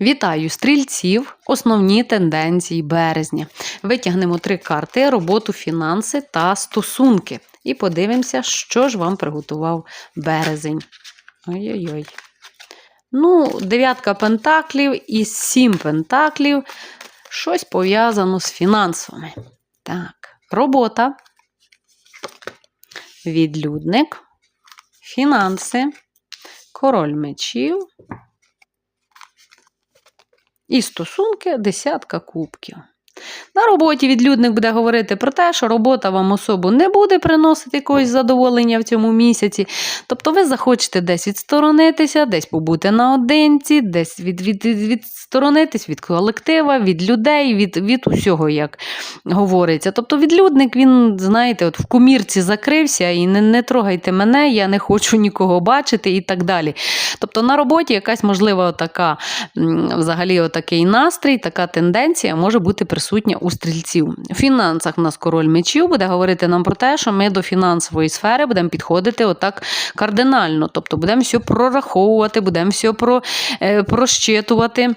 Вітаю стрільців, основні тенденції березня. Витягнемо три карти: роботу, фінанси та стосунки. І подивимося, що ж вам приготував березень. Ой-ой-ой. Ну, дев'ятка пентаклів і сім пентаклів. Щось пов'язано з фінансами. Так, робота, відлюдник, фінанси, король мечів. І стосунки десятка кубків. На роботі відлюдник буде говорити про те, що робота вам особу не буде приносити якогось задоволення в цьому місяці. Тобто ви захочете десь відсторонитися, десь побути наодинці, десь від, від, від, відсторонитись від колектива, від людей, від, від усього, як говориться. Тобто відлюдник, він, знаєте, от в кумірці закрився і не, не трогайте мене, я не хочу нікого бачити і так далі. Тобто на роботі якась, можливо, така, взагалі, отакий настрій, така тенденція може бути присутня у стрільців. В фінансах в нас король мечів буде говорити нам про те, що ми до фінансової сфери будемо підходити отак кардинально. Тобто будемо все прораховувати, будемо все про, е, прощитувати.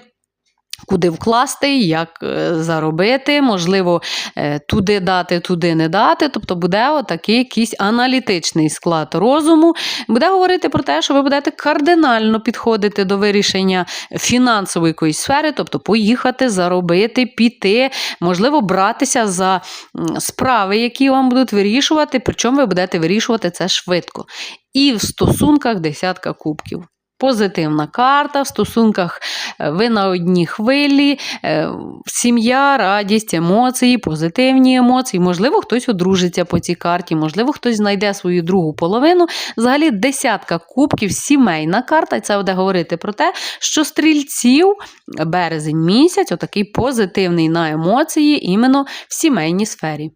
Куди вкласти, як е, заробити, можливо, е, туди дати, туди не дати. Тобто буде отакий якийсь аналітичний склад розуму. Буде говорити про те, що ви будете кардинально підходити до вирішення фінансової якоїсь сфери, тобто поїхати, заробити, піти, можливо, братися за справи, які вам будуть вирішувати, причому ви будете вирішувати це швидко. І в стосунках десятка кубків. Позитивна карта, в стосунках ви на одній хвилі, е, сім'я, радість, емоції, позитивні емоції. Можливо, хтось одружиться по цій карті, можливо, хтось знайде свою другу половину. Взагалі, десятка кубків, сімейна карта. Це буде говорити про те, що стрільців березень місяць, отакий позитивний на емоції, іменно в сімейній сфері.